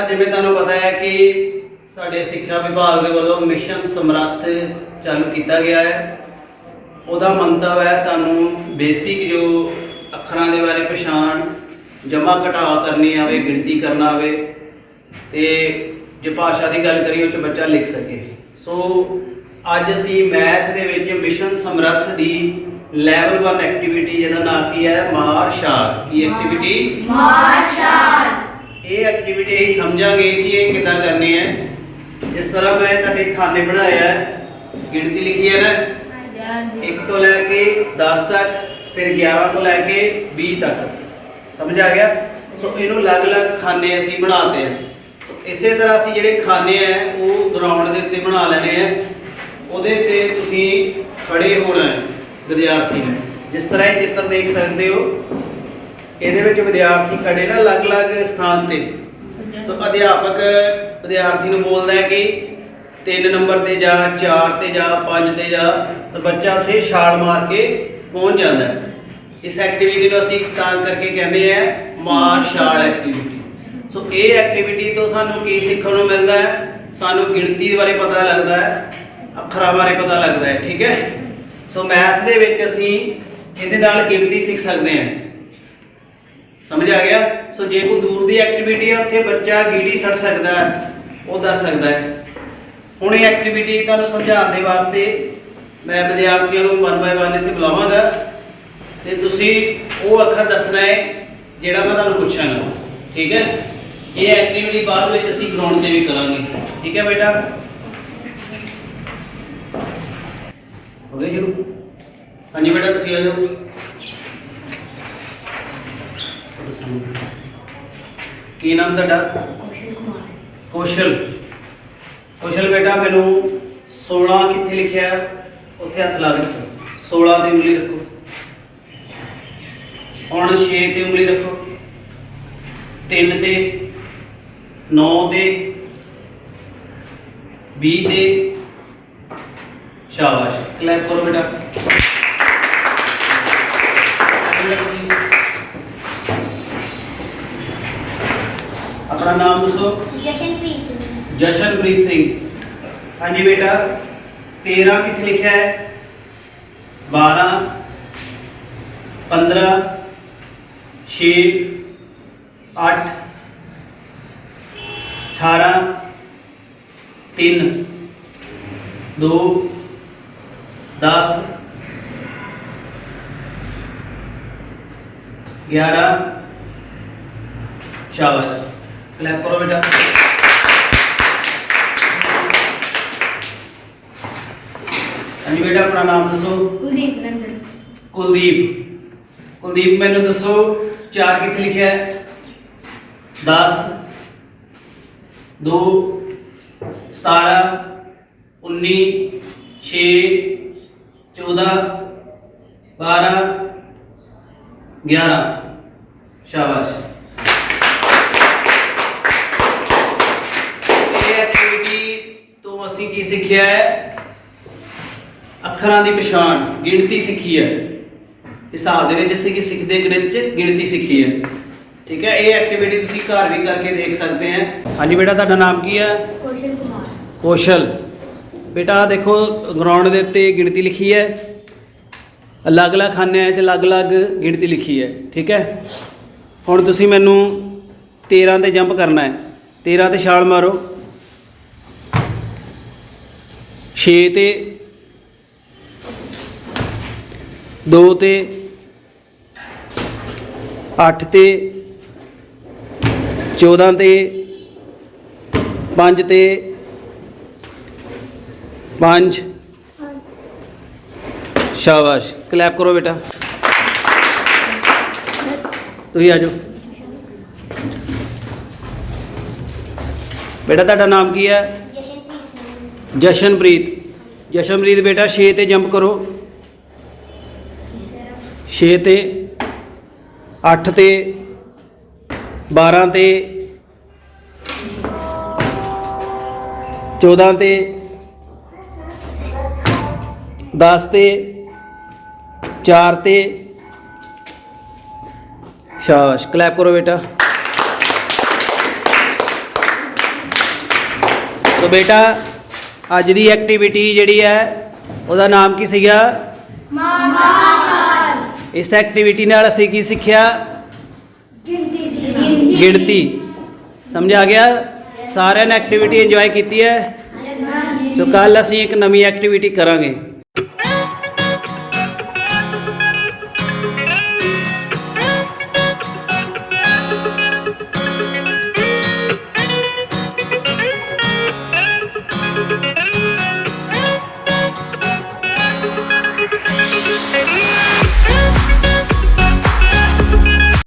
ਜਿਵੇਂ ਤੁਹਾਨੂੰ ਪਤਾ ਹੈ ਕਿ ਸਾਡੇ ਸਿੱਖਿਆ ਵਿਭਾਗ ਦੇ ਵੱਲੋਂ ਮਿਸ਼ਨ ਸਮਰੱਥ ਚਾਲੂ ਕੀਤਾ ਗਿਆ ਹੈ। ਉਹਦਾ ਮੰਤਵ ਹੈ ਤੁਹਾਨੂੰ ਬੇਸਿਕ ਜੋ ਅੱਖਰਾਂ ਦੇ ਬਾਰੇ ਪਛਾਣ ਜਮਾ ਘਟਾ ਕਰਨੀ ਆਵੇ, ਗਿਣਤੀ ਕਰਨਾ ਆਵੇ ਤੇ ਜੇ ਭਾਸ਼ਾ ਦੀ ਗੱਲ ਕਰੀਏ, ਉਹ ਚ ਬੱਚਾ ਲਿਖ ਸਕੇ। ਸੋ ਅੱਜ ਅਸੀਂ ਮੈਥ ਦੇ ਵਿੱਚ ਮਿਸ਼ਨ ਸਮਰੱਥ ਦੀ ਲੈਵਲ 1 ਐਕਟੀਵਿਟੀ ਜਿਹਦਾ ਨਾਮ ਕੀ ਹੈ? ਮਾਰਸ਼ਾਲ। ਕੀ ਐਕਟੀਵਿਟੀ ਮਾਰਸ਼ਲ। ਇਹ ਐਕਟੀਵਿਟੀ ਅਸੀਂ ਸਮਝਾਂਗੇ ਕਿ ਇਹ ਕਿੱਦਾਂ ਕਰਨੀ ਹੈ। ਇਸ ਤਰ੍ਹਾਂ ਮੈਂ ਤੁਹਾਡੇ ਖਾਨੇ ਬਣਾਇਆ ਹੈ। ਗਿਣਤੀ ਲਿਖੀ ਹੈ ਨਾ? 1 ਤੋਂ ਲੈ ਕੇ 10 ਤੱਕ ਫਿਰ 11 ਤੋਂ ਲੈ ਕੇ 20 ਤੱਕ। ਸਮਝ ਆ ਗਿਆ? ਸੋ ਇਹਨੂੰ ਅਲੱਗ-ਅਲੱਗ ਖਾਨੇ ਅਸੀਂ ਬਣਾਤੇ ਆ ਸੋ ਇਸੇ ਤਰ੍ਹਾਂ ਅਸੀਂ ਜਿਹੜੇ ਖਾਨੇ ਆ ਉਹ ਗਰਾਊਂਡ ਦੇ ਉੱਤੇ ਬਣਾ ਲੈਣੇ ਆ ਉਹਦੇ ਤੇ ਤੁਸੀਂ ਖੜੇ ਹੋਣਾ ਹੈ ਵਿਦਿਆਰਥੀ ਨੇ। ਜਿਸ ਤਰ੍ਹਾਂ ਇਹ ਚਿੱਤਰ ਦੇਖ ਸਕਦੇ ਹੋ। ਇਹਦੇ ਵਿੱਚ ਵਿਦਿਆਰਥੀ ਖੜੇ ਨਾ ਅਲੱਗ-ਅਲੱਗ ਸਥਾਨ ਤੇ। ਸੋ ਅਧਿਆਪਕ ਵਿਦਿਆਰਥੀ ਨੂੰ ਬੋਲਦਾ ਹੈ ਕਿ 3 ਨੰਬਰ ਤੇ ਜਾ 4 ਤੇ ਜਾ 5 ਤੇ ਜਾ, ਤਾਂ ਬੱਚਾ ਉੱਥੇ ਛਾਲ ਮਾਰ ਕੇ ਪਹੁੰਚ ਜਾਂਦਾ ਹੈ। ਇਸ ਐਕਟੀਵਿਟੀ ਨੂੰ ਅਸੀਂ ਤਾਂ ਕਰਕੇ ਕਹਿੰਦੇ ਆ ਮਾਰਸ਼ਾਲ ਐਕਟੀਵਿਟੀ ਸੋ ਇਹ ਐਕਟੀਵਿਟੀ ਤੋਂ ਸਾਨੂੰ ਕੀ ਸਿੱਖਣ ਨੂੰ ਮਿਲਦਾ ਹੈ? ਸਾਨੂੰ ਗਿਣਤੀ ਦੇ ਬਾਰੇ ਪਤਾ ਲੱਗਦਾ ਹੈ, ਅੱਖਰਾਂ ਬਾਰੇ ਪਤਾ ਲੱਗਦਾ ਹੈ, ਠੀਕ ਹੈ? ਸੋ ਮੈਥ ਦੇ ਵਿੱਚ ਅਸੀਂ ਇਹਦੇ ਨਾਲ ਗਿਣਤੀ ਸਿੱਖ ਸਕਦੇ ਹਾਂ। ਸਮਝ ਆ ਗਿਆ? ਸੋ ਜੇ ਕੋਈ ਦੂਰ ਦੀ ਐਕਟੀਵਿਟੀ ਹੈ ਉੱਥੇ ਬੱਚਾ ਗੀੜੀ ਸੜ ਸਕਦਾ ਹੈ। ਉਹ ਦੱਸ ਸਕਦਾ ਹੈ। ਹੁਣ ਇਹ ਐਕਟੀਵਿਟੀ ਤੁਹਾਨੂੰ ਸਮਝਾਉਣ ਦੇ ਵਾਸਤੇ ਮੈਂ ਵਿਦਿਆਰਥੀਆਂ ਨੂੰ ਵਨ ਬਾਏ ਵਨ ਇੱਥੇ ਬੁਲਾਵਾਂਗਾ। ਤੇ ਤੁਸੀਂ ਉਹ ਅੱਖਰ ਦੱਸਣਾ ਹੈ ਜਿਹੜਾ ਮੈਂ ਤੁਹਾਨੂੰ ਪੁੱਛਾਂਗਾ। ਠੀਕ ਹੈ? ਇਹ ਐਕਟੀਵਿਟੀ ਬਾਅਦ ਵਿੱਚ ਅਸੀਂ ਗਰਾਊਂਡ ਤੇ ਵੀ ਕਰਾਂਗੇ। ਠੀਕ ਹੈ ਬੇਟਾ? ਹੋ ਗਿਆ ਸ਼ੁਰੂ। ਹਾਂਜੀ ਬੇਟਾ ਤੁਸੀਂ ਆ ਜਾਓ। ਕੀ ਨਾਮ ਤੁਹਾਡਾ? ਕੌਸ਼ਲ ਕੁਮਾਰ। ਕੌਸ਼ਲ। ਕੌਸ਼ਲ ਬੇਟਾ ਮੈਨੂੰ 16 ਕਿੱਥੇ ਲਿਖਿਆ? ਉੱਥੇ ਹੱਥ ਲਾ ਕੇ ਦੱਸੋ 16 ਤੇ ਉਂਗਲੀ ਰੱਖੋ। ਹੁਣ 6 ਤੇ ਉਂਗਲੀ ਰੱਖੋ। 3 ਤੇ 9 ਤੇ 20 ਤੇ। ਸ਼ਾਬਾਸ਼। ਕਲੈਪ ਕਰੋ ਬੇਟਾ। તારું नाम દોસ્તો जशनप्रीत सिंह। जशनप्रीत सिंह। हाँ जी बेटा तेरह कितने लिखा है? बारह पंद्रह छे अठ अठारह तीन दो दस ग्यारह शाबाश ਕਲੈਪ ਕਰੋ ਬੇਟਾ। ਹਾਂਜੀ ਬੇਟਾ ਆਪਣਾ ਨਾਮ ਦੱਸੋ? ਕੁਲਦੀਪ ਨੰਦਨ ਕੁਲਦੀਪ। ਕੁਲਦੀਪ ਮੈਨੂੰ ਦੱਸੋ 4 ਕਿੱਥੇ ਲਿਖਿਆ ਹੈ? 10 2 17 19 6 14 12 11 ਸ਼ਾਬਾਸ਼। ਸਿੱਖਿਆ ਹੈ। ਅੱਖਰਾਂ ਦੀ ਪਛਾਣ ਗਿਣਤੀ ਸਿੱਖੀ ਹੈ। ਹਿਸਾਬ ਦੇ ਵਿੱਚ ਅਸੀਂ ਕੀ ਸਿੱਖਦੇ ਗਣਿਤ ਚ ਗਿਣਤੀ ਸਿੱਖੀ ਹੈ। ਠੀਕ ਹੈ ਇਹ ਐਕਟੀਵਿਟੀ ਤੁਸੀਂ ਘਰ ਵੀ ਕਰਕੇ ਦੇਖ ਸਕਦੇ ਹੈ। ਹਾਂਜੀ ਬੇਟਾ ਤੁਹਾਡਾ ਨਾਮ ਕੀ ਹੈ? ਕੌਸ਼ਲ ਕੁਮਾਰ। ਕੌਸ਼ਲ। ਬੇਟਾ ਦੇਖੋ ਗਰਾਊਂਡ ਦੇ ਉੱਤੇ ਗਿਣਤੀ ਲਿਖੀ ਹੈ। ਅਲੱਗ-ਅਲੱਗ ਖਾਨਿਆਂ 'ਚ ਅਲੱਗ-ਅਲੱਗ ਗਿਣਤੀ ਲਿਖੀ ਹੈ। ਠੀਕ ਹੈ? ਹੁਣ ਤੁਸੀਂ ਮੈਨੂੰ 13 ਤੇ ਜੰਪ ਕਰਨਾ ਹੈ। 13 ਤੇ ਛਾਲ ਮਾਰੋ। 6 ਤੇ 2 ਤੇ 8 ਤੇ 14 ਤੇ 5 ਤੇ 5 ਸ਼ਾਬਾਸ਼। ਕਲੈਪ ਕਰੋ ਬੇਟਾ। ਤੁਸੀਂ ਆ ਜਾਓ। ਬੇਟਾ, ਤੁਹਾਡਾ ਨਾਮ ਕੀ ਹੈ? ਜਸ਼ਨਪ੍ਰੀਤ। ਜਸ਼ਨਪ੍ਰੀਤ ਬੇਟਾ 6 ਤੇ ਜੰਪ ਕਰੋ। 6 ਤੇ 8 ਤੇ 12 ਤੇ 14 ਤੇ 10 ਤੇ 4 ਤੇ। ਸ਼ਾਬਾਸ਼ ਕਲੈਪ ਕਰੋ ਬੇਟਾ। ਸੋ ਬੇਟਾ ਅੱਜ ਦੀ ਐਕਟੀਵਿਟੀ ਜਿਹੜੀ ਹੈ ਉਹਦਾ ਨਾਮ ਕੀ ਸੀਗਾ? ਇਸ ਐਕਟੀਵਿਟੀ ਨਾਲ ਅਸੀਂ ਕੀ ਸਿੱਖਿਆ? ਗਿਣਤੀ ਗਿਣਤੀ। ਸਮਝ ਆ ਗਿਆ? ਸਾਰਿਆਂ ਨੇ ਐਕਟੀਵਿਟੀ ਇੰਜੋਏ ਕੀਤੀ ਹੈ? ਸੋ ਕੱਲ ਅਸੀਂ ਇੱਕ ਨਵੀਂ ਐਕਟੀਵਿਟੀ ਕਰਾਂਗੇ।